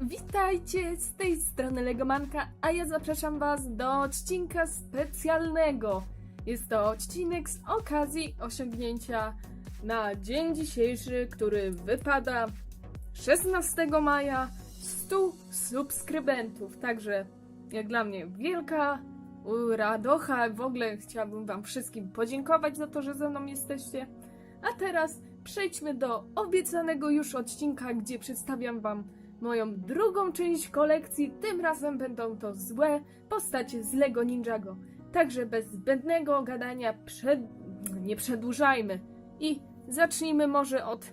Witajcie z tej strony Legomanka, a ja zapraszam Was do odcinka specjalnego. Jest to odcinek z okazji osiągnięcia na dzień dzisiejszy, który wypada 16 maja 100 subskrybentów. Także jak dla mnie wielka radocha. W ogóle chciałabym Wam wszystkim podziękować za to, że ze mną jesteście. A teraz przejdźmy do obiecanego już odcinka, gdzie przedstawiam Wam moją drugą część kolekcji. Tym razem będą to złe postacie z Lego Ninjago. Także bez zbędnego gadania przed... nie przedłużajmy. I zacznijmy może od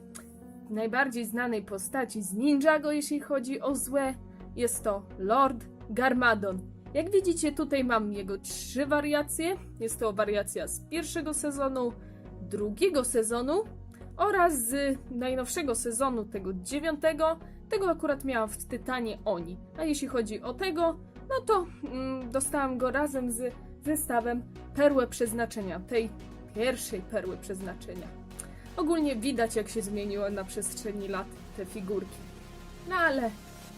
najbardziej znanej postaci z Ninjago, jeśli chodzi o złe. Jest to Lord Garmadon. Jak widzicie, tutaj mam jego trzy wariacje. Jest to wariacja z pierwszego sezonu, drugiego sezonu oraz z najnowszego sezonu, tego dziewiątego. Tego akurat miałam w Tytanie Oni. A jeśli chodzi o tego, no to mm, dostałam go razem z zestawem Perłę Przeznaczenia, tej pierwszej Perły Przeznaczenia. Ogólnie widać, jak się zmieniło na przestrzeni lat te figurki. No ale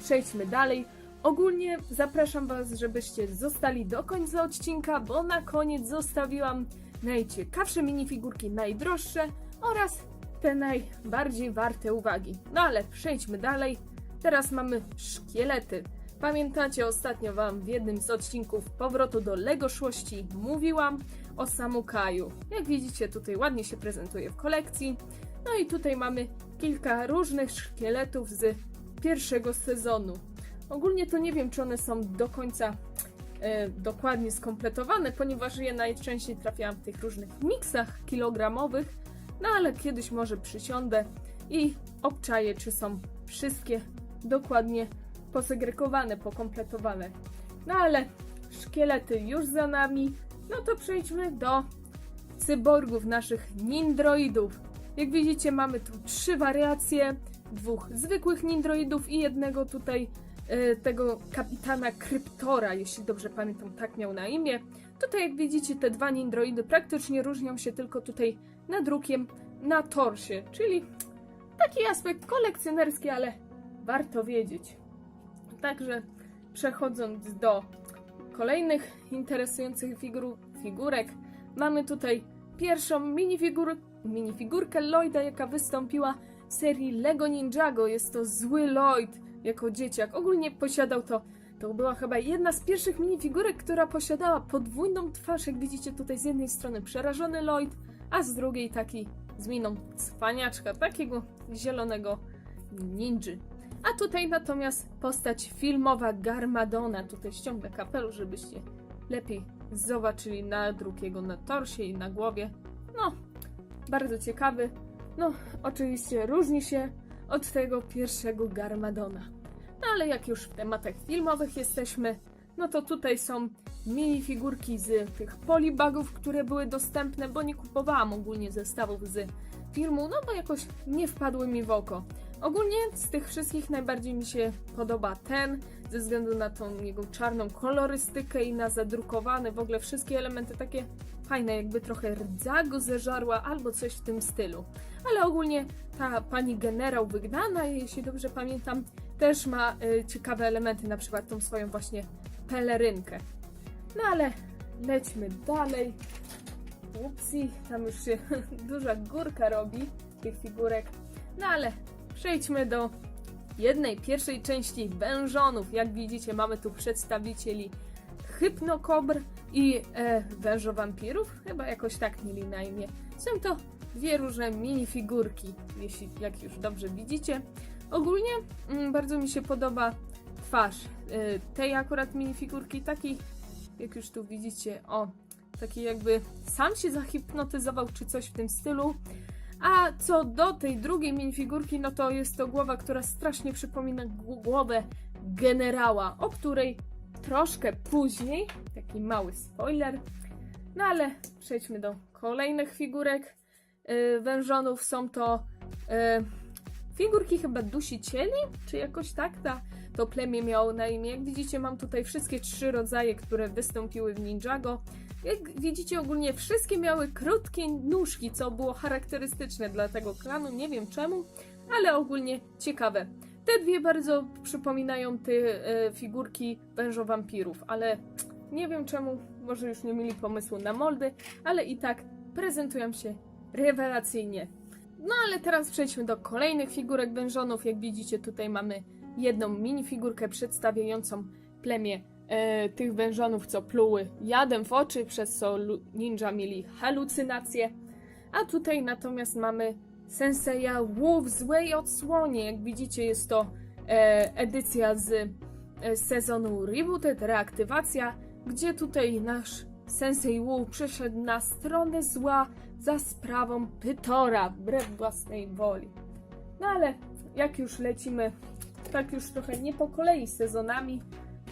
przejdźmy dalej. Ogólnie zapraszam Was, żebyście zostali do końca odcinka, bo na koniec zostawiłam najciekawsze minifigurki, najdroższe oraz te najbardziej warte uwagi. No ale przejdźmy dalej. Teraz mamy szkielety. Pamiętacie, ostatnio Wam w jednym z odcinków powrotu do Lego Szłości mówiłam o Samukaju. Jak widzicie, tutaj ładnie się prezentuje w kolekcji. No i tutaj mamy kilka różnych szkieletów z pierwszego sezonu. Ogólnie to nie wiem, czy one są do końca e, dokładnie skompletowane, ponieważ je najczęściej trafiałam w tych różnych miksach kilogramowych. No ale kiedyś może przysiądę i obczaję, czy są wszystkie dokładnie posegregowane, pokompletowane. No ale szkielety już za nami. No to przejdźmy do cyborgów, naszych nindroidów. Jak widzicie, mamy tu trzy wariacje, dwóch zwykłych nindroidów i jednego tutaj e, tego kapitana Kryptora, jeśli dobrze pamiętam, tak miał na imię. Tutaj, jak widzicie, te dwa nindroidy praktycznie różnią się tylko tutaj nadrukiem na torsie, czyli taki aspekt kolekcjonerski, ale warto wiedzieć. Także przechodząc do kolejnych interesujących figur, figurek, mamy tutaj pierwszą minifigur, minifigurkę Lloyda, jaka wystąpiła w serii Lego Ninjago. Jest to zły Lloyd jako dzieciak. Ogólnie posiadał to. To była chyba jedna z pierwszych minifigurek, która posiadała podwójną twarz. Jak widzicie tutaj z jednej strony przerażony Lloyd, a z drugiej taki z miną cwaniaczka, takiego zielonego ninży. A tutaj natomiast postać filmowa Garmadona. Tutaj ściągnę kapelusz, żebyście lepiej zobaczyli nadruk jego na torsie i na głowie. No, bardzo ciekawy. No, oczywiście różni się od tego pierwszego Garmadona. No ale jak już w tematach filmowych jesteśmy, no to tutaj są minifigurki z tych polibagów, które były dostępne, bo nie kupowałam ogólnie zestawów z filmu, no bo jakoś nie wpadły mi w oko. Ogólnie z tych wszystkich najbardziej mi się podoba ten, ze względu na tą jego czarną kolorystykę i na zadrukowane w ogóle wszystkie elementy takie fajne, jakby trochę rdzago zeżarła albo coś w tym stylu. Ale ogólnie ta pani generał wygnana, jeśli dobrze pamiętam, też ma y, ciekawe elementy, na przykład tą swoją właśnie pelerynkę. No ale lećmy dalej. Upsi, tam już się duża górka robi tych figurek. No ale przejdźmy do jednej pierwszej części wężonów. Jak widzicie, mamy tu przedstawicieli hypnokobr i e. Chyba jakoś tak mieli na imię. Są to dwie różne minifigurki, jeśli jak już dobrze widzicie. Ogólnie mm, bardzo mi się podoba twarz y, tej akurat minifigurki, takiej jak już tu widzicie, o, taki jakby sam się zahipnotyzował czy coś w tym stylu. A co do tej drugiej minifigurki, no to jest to głowa, która strasznie przypomina gł- głowę generała, o której troszkę później, taki mały spoiler. No ale przejdźmy do kolejnych figurek yy, wężonów. Są to yy, figurki chyba dusicieli, czy jakoś tak ta, to plemię miało na imię. Jak widzicie, mam tutaj wszystkie trzy rodzaje, które wystąpiły w Ninjago. Jak widzicie, ogólnie wszystkie miały krótkie nóżki, co było charakterystyczne dla tego klanu. Nie wiem czemu, ale ogólnie ciekawe. Te dwie bardzo przypominają te e, figurki wężowampirów, ale nie wiem czemu, może już nie mieli pomysłu na moldy, ale i tak prezentują się rewelacyjnie. No ale teraz przejdźmy do kolejnych figurek wężonów. Jak widzicie, tutaj mamy jedną minifigurkę przedstawiającą plemię e, tych wężonów, co pluły jadem w oczy, przez co ninja mieli halucynacje. A tutaj natomiast mamy Senseja Wu w złej odsłonie. Jak widzicie, jest to e, edycja z e, sezonu Rebooted, reaktywacja, gdzie tutaj nasz Sensei Wu przyszedł na stronę zła za sprawą Pytora, wbrew własnej woli. No ale jak już lecimy, tak już trochę nie po kolei sezonami,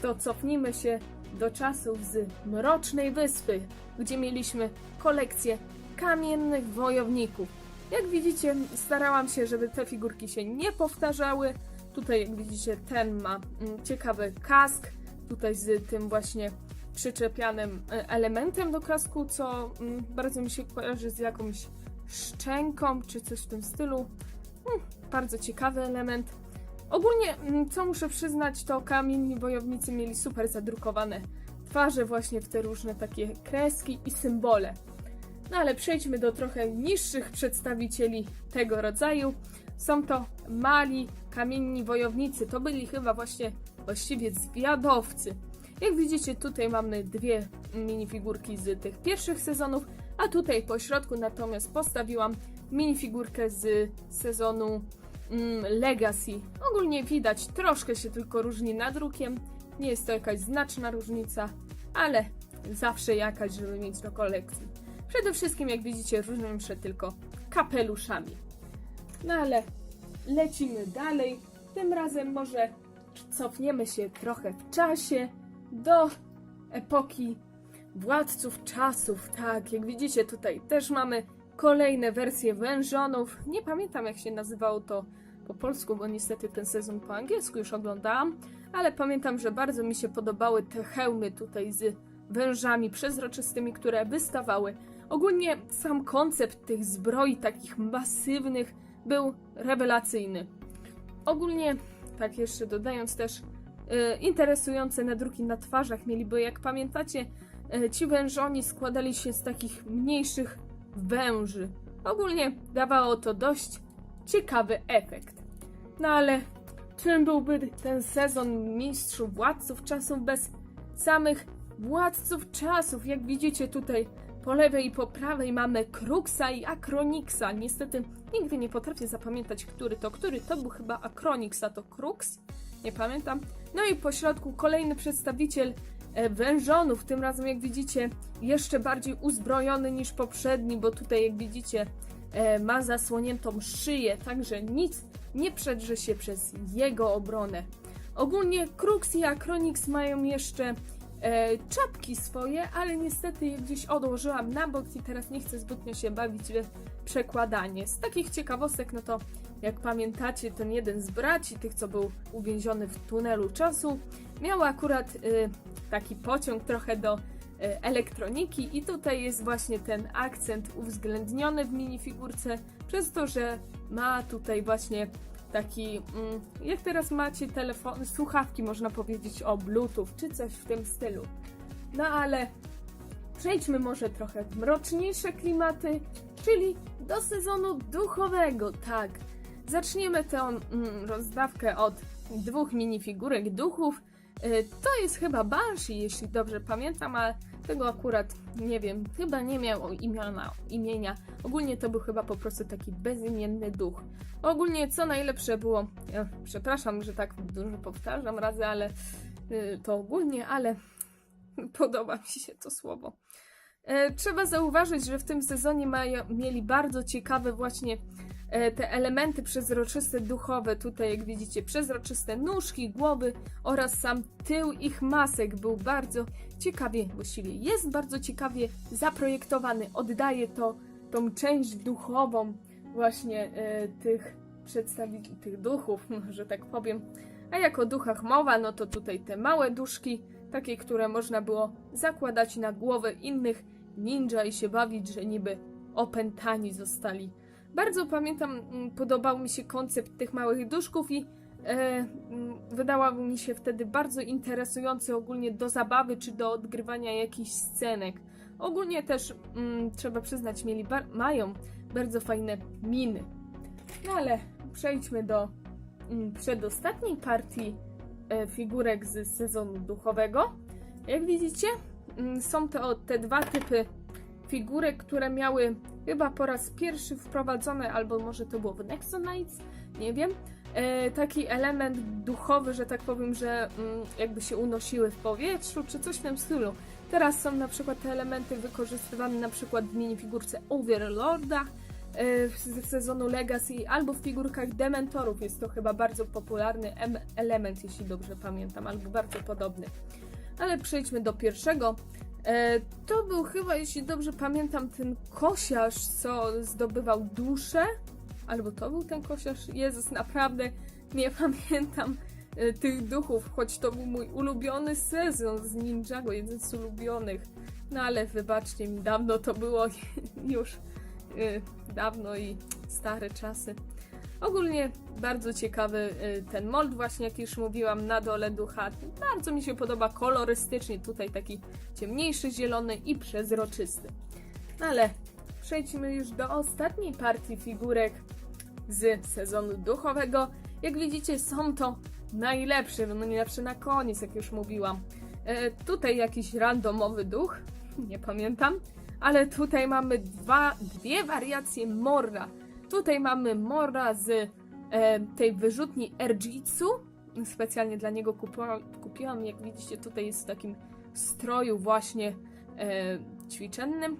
to cofnijmy się do czasów z Mrocznej Wyspy, gdzie mieliśmy kolekcję kamiennych wojowników. Jak widzicie, starałam się, żeby te figurki się nie powtarzały. Tutaj, jak widzicie, ten ma mm, ciekawy kask, tutaj z tym właśnie przyczepianym e, elementem do kasku, co mm, bardzo mi się kojarzy z jakąś szczęką czy coś w tym stylu. Mm, bardzo ciekawy element. Ogólnie, mm, co muszę przyznać, to kamienni wojownicy mieli super zadrukowane twarze właśnie w te różne takie kreski i symbole. No ale przejdźmy do trochę niższych przedstawicieli tego rodzaju. Są to mali kamienni wojownicy. To byli chyba właśnie właściwie zwiadowcy. Jak widzicie, tutaj mamy dwie minifigurki z tych pierwszych sezonów, a tutaj po środku natomiast postawiłam minifigurkę z sezonu Legacy. Ogólnie widać, troszkę się tylko różni nadrukiem. Nie jest to jakaś znaczna różnica, ale zawsze jakaś, żeby mieć do kolekcji. Przede wszystkim, jak widzicie, różnią się tylko kapeluszami. No ale lecimy dalej. Tym razem może cofniemy się trochę w czasie do epoki władców czasów. Tak, jak widzicie, tutaj też mamy kolejne wersje wężonów. Nie pamiętam, jak się nazywało to po polsku, bo niestety ten sezon po angielsku już oglądałam, ale pamiętam, że bardzo mi się podobały te hełmy tutaj z wężami przezroczystymi, które wystawały. Ogólnie sam koncept tych zbroi takich masywnych był rewelacyjny. Ogólnie, tak jeszcze dodając też, e, interesujące nadruki na twarzach mieli, bo jak pamiętacie, e, ci wężoni składali się z takich mniejszych węży. Ogólnie dawało to dość ciekawy efekt. No ale czym byłby ten sezon mistrzów władców czasów bez samych władców czasów? Jak widzicie tutaj po lewej i po prawej mamy Kruxa i Akronixa. Niestety nigdy nie potrafię zapamiętać, który to, który to był chyba Akronix, a to Krux. Nie pamiętam. No i po środku kolejny przedstawiciel wężonów. Tym razem, jak widzicie, jeszcze bardziej uzbrojony niż poprzedni, bo tutaj, jak widzicie, e, ma zasłoniętą szyję, także nic nie przedrze się przez jego obronę. Ogólnie Krux i Akronix mają jeszcze e, czapki swoje, ale niestety je gdzieś odłożyłam na bok i teraz nie chcę zbytnio się bawić w przekładanie. Z takich ciekawostek, no to jak pamiętacie, ten jeden z braci, tych co był uwięziony w tunelu czasu, miał akurat e, taki pociąg trochę do e, elektroniki i tutaj jest właśnie ten akcent uwzględniony w minifigurce, przez to, że ma tutaj właśnie taki, mm, jak teraz macie telefon, słuchawki można powiedzieć o Bluetooth, czy coś w tym stylu. No ale przejdźmy może trochę w mroczniejsze klimaty, czyli do sezonu duchowego, tak. Zaczniemy tę mm, rozdawkę od dwóch minifigurek duchów. Y, To jest chyba Banshee, jeśli dobrze pamiętam, ale tego akurat nie wiem, chyba nie miał imiona, imienia. Ogólnie to był chyba po prostu taki bezimienny duch. Ogólnie co najlepsze było, ja przepraszam, że tak dużo powtarzam razy, ale y, to ogólnie, ale podoba mi się to słowo. E, Trzeba zauważyć, że w tym sezonie mają, mieli bardzo ciekawe właśnie te elementy przezroczyste duchowe. Tutaj, jak widzicie, przezroczyste nóżki, głowy oraz sam tył ich masek był bardzo ciekawie, właściwie jest bardzo ciekawie zaprojektowany. Oddaje to tą część duchową właśnie e, tych przedstawicieli, tych duchów, że tak powiem. A jak o duchach mowa, no to tutaj te małe duszki, takie, które można było zakładać na głowę innych ninja i się bawić, że niby opętani zostali. Bardzo pamiętam, mm, podobał mi się koncept tych małych duszków i e, mm, wydała mi się wtedy bardzo interesujący ogólnie do zabawy czy do odgrywania jakichś scenek. Ogólnie też mm, trzeba przyznać, mieli bar- mają bardzo fajne miny. No ale przejdźmy do przedostatniej partii e, figurek z sezonu duchowego. Jak widzicie, są to te dwa typy figurek, które miały chyba po raz pierwszy wprowadzone, albo może to było w Nexonites, nie wiem. E, taki element duchowy, że tak powiem, że mm, jakby się unosiły w powietrzu, czy coś w tym stylu. Teraz są na przykład te elementy wykorzystywane na przykład w minifigurce Overlorda e, z sezonu Legacy albo w figurkach Dementorów. Jest to chyba bardzo popularny em- element, jeśli dobrze pamiętam, albo bardzo podobny. Ale przejdźmy do pierwszego. E, to był chyba, jeśli dobrze pamiętam, ten kosiarz, co zdobywał duszę. Albo to był ten kosiarz? Jezus, naprawdę nie pamiętam e, tych duchów, choć to był mój ulubiony sezon z Ninjago, jeden z ulubionych. No ale wybaczcie mi, dawno to było już e, dawno i stare czasy. Ogólnie bardzo ciekawy e, ten mold, właśnie jak już mówiłam, na dole ducha. Bardzo mi się podoba kolorystycznie, tutaj taki ciemniejszy, zielony i przezroczysty. No ale przejdźmy już do ostatniej partii figurek z sezonu duchowego. Jak widzicie, są to najlepsze, no najlepsze na koniec, jak już mówiłam. E, tutaj jakiś randomowy duch, nie pamiętam, ale tutaj mamy dwa, dwie wariacje Morra. Tutaj mamy Morra z e, tej wyrzutni Erjitsu. Specjalnie dla niego kupiłam, jak widzicie, tutaj jest w takim stroju właśnie e, ćwiczennym.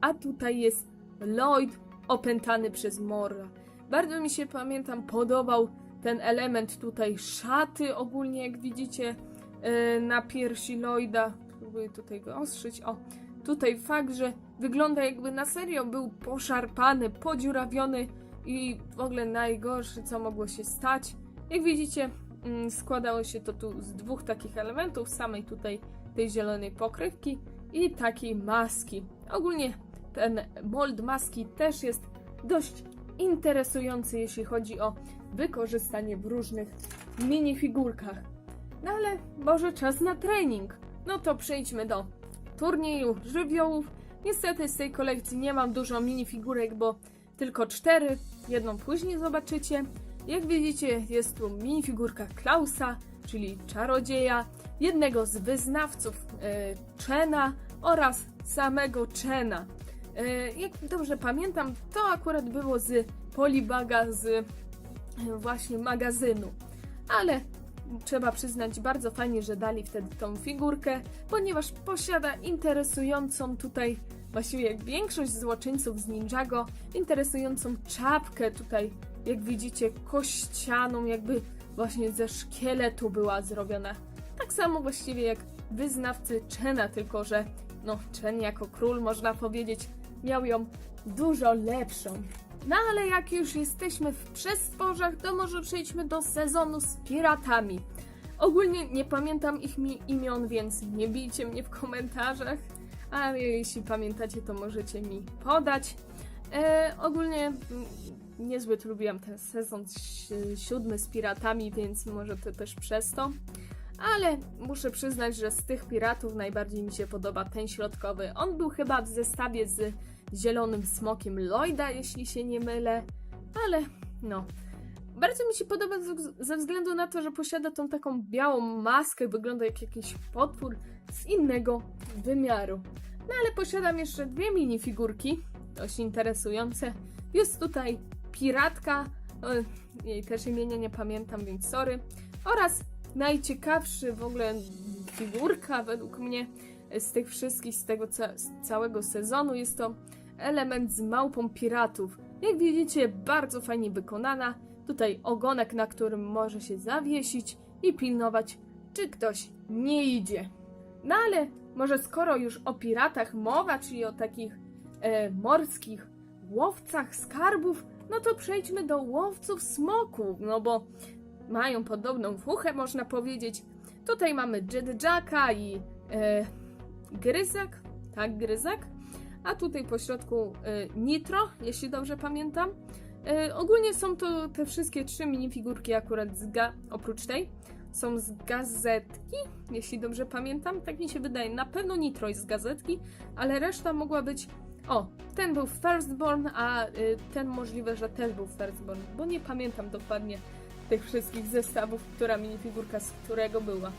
A tutaj jest Lloyd opętany przez Morra. Bardzo mi się, pamiętam, podobał ten element tutaj szaty ogólnie, jak widzicie, e, na piersi Lloyda. Próbuję tutaj go ostrzyć. O, tutaj fakt, że wygląda jakby na serio był poszarpany, podziurawiony i w ogóle najgorsze, co mogło się stać. Jak widzicie, mm, składało się to tu z dwóch takich elementów, samej tutaj tej zielonej pokrywki i takiej maski. Ogólnie ten mold maski też jest dość interesujący, jeśli chodzi o wykorzystanie w różnych minifigurkach. No ale może czas na trening. No to przejdźmy do turnieju żywiołów. Niestety z tej kolekcji nie mam dużo minifigurek, bo tylko cztery. Jedną później zobaczycie. Jak widzicie, jest tu minifigurka Klausa, czyli czarodzieja, jednego z wyznawców e, Chena oraz samego Chena. E, jak dobrze pamiętam, to akurat było z Polibaga z e, właśnie magazynu. Ale trzeba przyznać, bardzo fajnie, że dali wtedy tą figurkę, ponieważ posiada interesującą tutaj, właściwie jak większość złoczyńców z Ninjago, interesującą czapkę tutaj, jak widzicie, kościaną, jakby właśnie ze szkieletu była zrobiona. Tak samo właściwie jak wyznawcy Chena, tylko że no, Chen jako król, można powiedzieć, miał ją dużo lepszą. No ale jak już jesteśmy w przestworzach, to może przejdźmy do sezonu z piratami. Ogólnie nie pamiętam ich mi imion, więc nie bijcie mnie w komentarzach, ale jeśli pamiętacie, to możecie mi podać. E, ogólnie niezbyt lubiłam ten sezon si- siódmy z piratami, więc może to też przez to. Ale muszę przyznać, że z tych piratów najbardziej mi się podoba ten środkowy. On był chyba w zestawie z zielonym smokiem Lloyda, jeśli się nie mylę, ale no. Bardzo mi się podoba ze- względu na to, że posiada tą taką białą maskę, wygląda jak jakiś potwór z innego wymiaru. No ale posiadam jeszcze dwie minifigurki, dość interesujące. Jest tutaj piratka, jej też imienia nie pamiętam, więc sorry. Oraz najciekawszy w ogóle figurka według mnie z tych wszystkich, z tego ca- z całego sezonu jest to element z małpą piratów. Jak widzicie, bardzo fajnie wykonana. Tutaj ogonek, na którym może się zawiesić i pilnować, czy ktoś nie idzie. No ale może skoro już o piratach mowa, czyli o takich e, morskich łowcach skarbów, no to przejdźmy do łowców smoków, no bo mają podobną fuchę, można powiedzieć. Tutaj mamy Jedjacka i e, Gryzak, tak, Gryzak. A tutaj po środku y, Nitro, jeśli dobrze pamiętam. E, ogólnie są to te wszystkie trzy minifigurki akurat z ga- oprócz tej są z gazetki, jeśli dobrze pamiętam, tak mi się wydaje. Na pewno Nitro jest z gazetki, ale reszta mogła być. O, ten był Firstborn, a y, ten możliwe, że też był Firstborn, bo nie pamiętam dokładnie tych wszystkich zestawów, która minifigurka z którego była.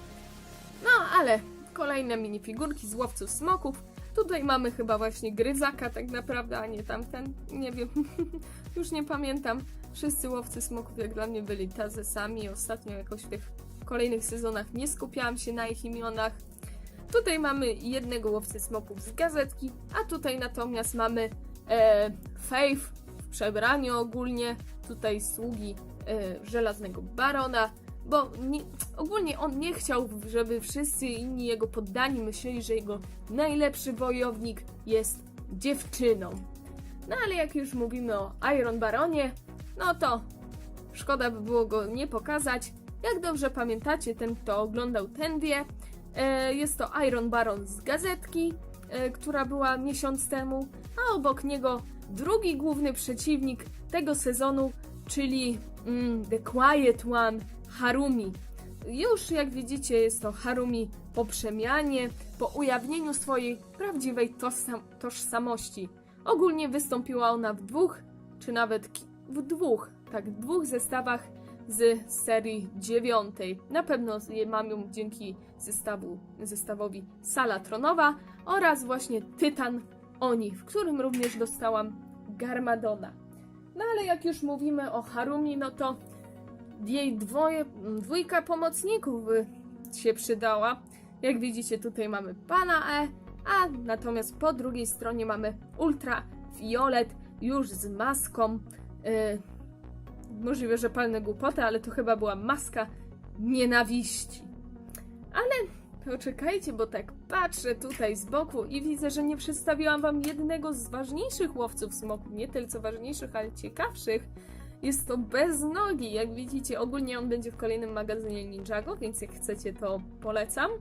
No, ale kolejne minifigurki z łowców smoków. Tutaj mamy chyba właśnie gryzaka tak naprawdę, a nie tamten. Nie wiem, już nie pamiętam. Wszyscy łowcy smoków jak dla mnie byli tacy sami. Ostatnio jakoś w tych kolejnych sezonach nie skupiałam się na ich imionach. Tutaj mamy jednego łowcy smoków z gazetki, a tutaj natomiast mamy e, Faith w przebraniu ogólnie. Tutaj sługi e, żelaznego barona, bo nie, ogólnie on nie chciał, żeby wszyscy inni jego poddani myśleli, że jego najlepszy wojownik jest dziewczyną. No ale jak już mówimy o Iron Baronie, no to szkoda by było go nie pokazać. Jak dobrze pamiętacie, ten kto oglądał ten wie, e, jest to Iron Baron z gazetki, e, która była miesiąc temu, a obok niego drugi główny przeciwnik tego sezonu, czyli mm, The Quiet One, Harumi. Już jak widzicie, jest to Harumi po przemianie, po ujawnieniu swojej prawdziwej tożsamości. Ogólnie wystąpiła ona w dwóch, czy nawet w dwóch, tak, dwóch zestawach z serii dziewiątej. Na pewno mam ją dzięki zestawu, zestawowi Sala Tronowa oraz właśnie Tytan Oni, w którym również dostałam Garmadona. No ale jak już mówimy o Harumi, no to jej dwoje, dwójka pomocników by się przydała. Jak widzicie, tutaj mamy pana E, a natomiast po drugiej stronie mamy Ultra Violet już z maską. Yy, możliwe, że palne głupoty, ale to chyba była maska nienawiści. Ale poczekajcie, bo tak patrzę tutaj z boku i widzę, że nie przedstawiłam wam jednego z ważniejszych łowców smoków. Nie tyle co ważniejszych, ale ciekawszych. Jest to bez nogi, jak widzicie. Ogólnie on będzie w kolejnym magazynie Ninjago, więc jak chcecie, to polecam.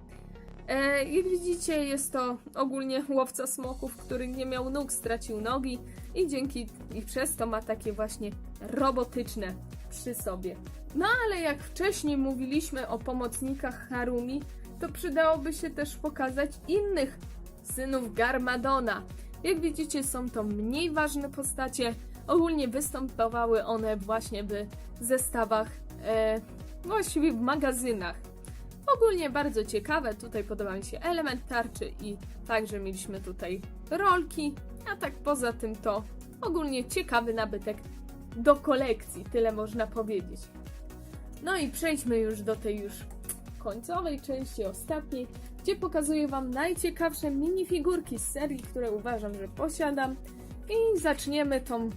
E, jak widzicie, jest to ogólnie łowca smoków, który nie miał nóg, stracił nogi i dzięki i przez to ma takie właśnie robotyczne przy sobie. No ale jak wcześniej mówiliśmy o pomocnikach Harumi, to przydałoby się też pokazać innych synów Garmadona. Jak widzicie, są to mniej ważne postacie. Ogólnie występowały one właśnie w zestawach, e, właściwie w magazynach. Ogólnie bardzo ciekawe, tutaj podoba mi się element tarczy i także mieliśmy tutaj rolki, a tak poza tym to ogólnie ciekawy nabytek do kolekcji, tyle można powiedzieć. No i przejdźmy już do tej już końcowej części, ostatniej, gdzie pokazuję Wam najciekawsze minifigurki z serii, które uważam, że posiadam. I zaczniemy tą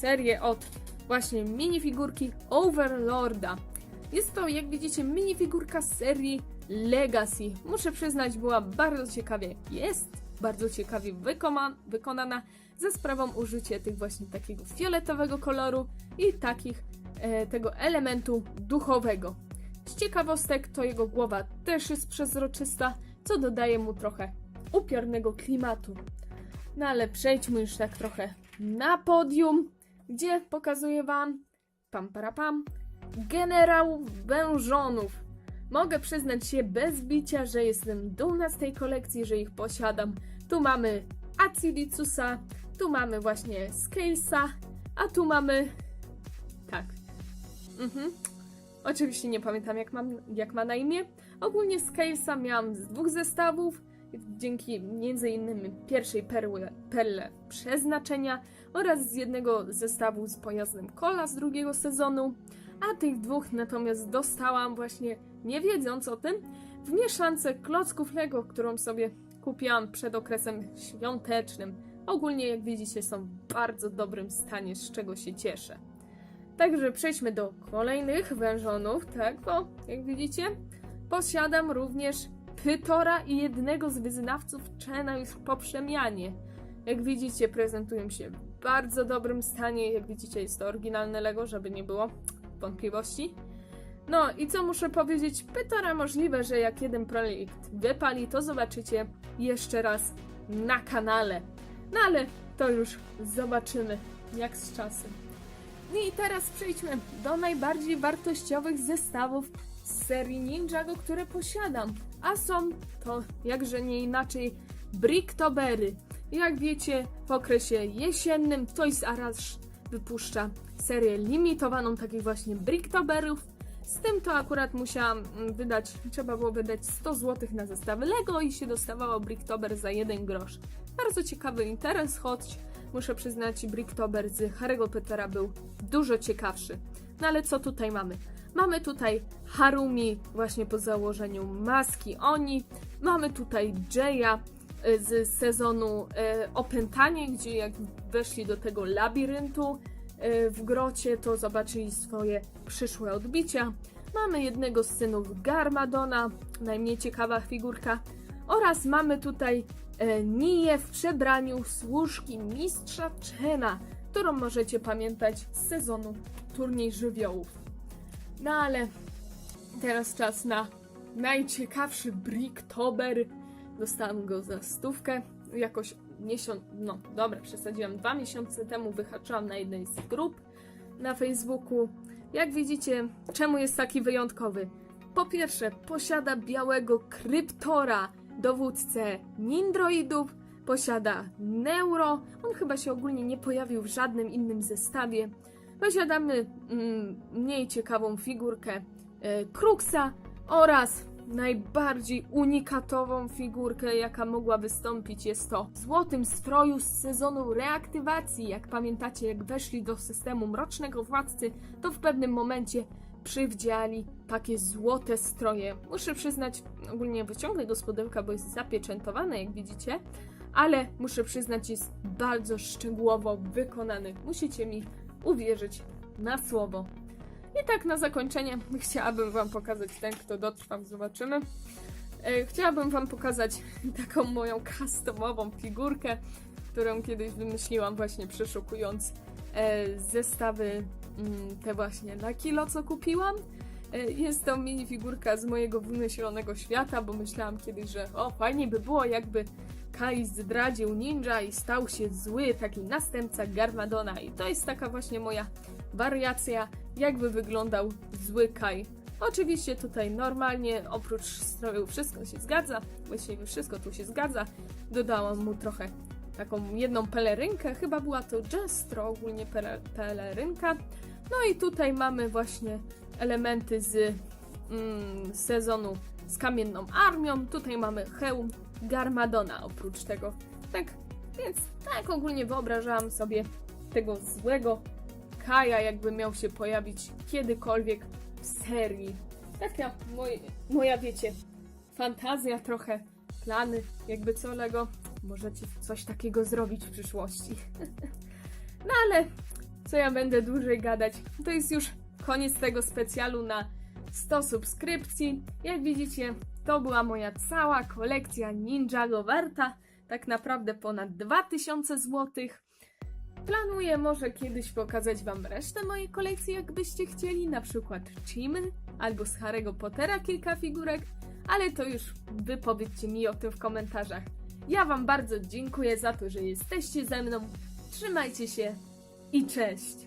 serię od właśnie minifigurki Overlorda. Jest to, jak widzicie, minifigurka z serii Legacy. Muszę przyznać, była bardzo ciekawie, jest bardzo ciekawie wykona- wykonana za sprawą użycia tych właśnie takiego fioletowego koloru i takich e, tego elementu duchowego. Z ciekawostek to jego głowa też jest przezroczysta, co dodaje mu trochę upiornego klimatu. No ale przejdźmy już tak trochę na podium, gdzie pokazuję wam pam para pam generałów wężonów. Mogę przyznać się bez bicia, że jestem dumna z tej kolekcji, że ich posiadam. Tu mamy Acilicusa, tu mamy właśnie Scalesa, a tu mamy... Tak. Mhm. Oczywiście nie pamiętam jak, mam, jak ma na imię. Ogólnie Scalesa miałam z dwóch zestawów, dzięki między innymi pierwszej perły, perle przeznaczenia oraz z jednego zestawu z pojazdem Kola z drugiego sezonu, a tych dwóch natomiast dostałam właśnie nie wiedząc o tym w mieszance klocków Lego, którą sobie kupiłam przed okresem świątecznym. Ogólnie jak widzicie są w bardzo dobrym stanie, z czego się cieszę. Także przejdźmy do kolejnych wężonów, tak, bo jak widzicie posiadam również Pytora i jednego z wyznawców Chena już po przemianie. Jak widzicie, prezentują się bardzo dobrym stanie. Jak widzicie, jest to oryginalne Lego, żeby nie było wątpliwości. No i co muszę powiedzieć? Pytora możliwe, że jak jeden projekt wypali, to zobaczycie jeszcze raz na kanale. No ale to już zobaczymy, jak z czasem. I teraz przejdźmy do najbardziej wartościowych zestawów z serii Ninjago, które posiadam. A są to, jakże nie inaczej, Bricktobery. Jak wiecie, w okresie jesiennym Toys R Us wypuszcza serię limitowaną takich właśnie Bricktoberów. Z tym to akurat musiałam mm, wydać, trzeba było wydać 100 zł na zestawy Lego i się dostawało Bricktober za 1 grosz. Bardzo ciekawy interes, choć muszę przyznać, Bricktober z Harry'ego Pottera był dużo ciekawszy. No ale co tutaj mamy? Mamy tutaj Harumi właśnie po założeniu maski Oni. Mamy tutaj Jaya z sezonu y, Opętanie, gdzie jak weszli do tego labiryntu y, w grocie, to zobaczyli swoje przyszłe odbicia. Mamy jednego z synów Garmadona, najmniej ciekawa figurka. Oraz mamy tutaj e, Niję w przebraniu służki mistrza Chena, którą możecie pamiętać z sezonu turniej żywiołów. No ale teraz czas na najciekawszy Bricktober. Dostałam go za stówkę. Jakoś miesiąc, no dobra, przesadziłam. Dwa miesiące temu wyhaczyłam na jednej z grup na Facebooku. Jak widzicie, czemu jest taki wyjątkowy? Po pierwsze, posiada białego kryptora, dowódcę nindroidów, posiada neuro, on chyba się ogólnie nie pojawił w żadnym innym zestawie. Posiadamy mm, mniej ciekawą figurkę e, Kruxa oraz najbardziej unikatową figurkę, jaka mogła wystąpić. Jest to w złotym stroju z sezonu reaktywacji. Jak pamiętacie, jak weszli do systemu Mrocznego Władcy, to w pewnym momencie przywdziali takie złote stroje. Muszę przyznać, ogólnie wyciągnę go z pudełka, bo jest zapieczętowane, jak widzicie, ale muszę przyznać, jest bardzo szczegółowo wykonany. Musicie mi uwierzyć na słowo. I tak na zakończenie chciałabym Wam pokazać ten, kto dotrwał, zobaczymy. E, Chciałabym Wam pokazać taką moją customową figurkę, którą kiedyś wymyśliłam właśnie przeszukując e, zestawy mm, te właśnie na kilo, co kupiłam. E, Jest to minifigurka z mojego wymyślonego świata, bo myślałam kiedyś, że o, fajnie by było, jakby Kai zdradził ninja i stał się zły, taki następca Garmadona. I to jest taka właśnie moja wariacja, jakby wyglądał zły Kai. Oczywiście tutaj normalnie, oprócz stroju wszystko się zgadza, właściwie wszystko tu się zgadza. Dodałam mu trochę taką jedną pelerynkę, chyba była to Jestro, ogólnie pele, pelerynka. No i tutaj mamy właśnie elementy z mm, sezonu z kamienną armią. Tutaj mamy hełm Garmadona oprócz tego. Tak, więc tak ogólnie wyobrażałam sobie tego złego Kaja, jakby miał się pojawić kiedykolwiek w serii. Taka moj, moja, wiecie, fantazja trochę, plany, jakby co Lego. Możecie coś takiego zrobić w przyszłości. no ale co ja będę dłużej gadać? To jest już koniec tego specjalu na 100 subskrypcji. Jak widzicie, to była moja cała kolekcja Ninjago warta tak naprawdę ponad 2000 zł. Planuję może kiedyś pokazać Wam resztę mojej kolekcji, jakbyście chcieli, na przykład Chimy albo z Harry'ego Pottera kilka figurek, ale to już Wy powiedzcie mi o tym w komentarzach. Ja Wam bardzo dziękuję za to, że jesteście ze mną. Trzymajcie się i cześć!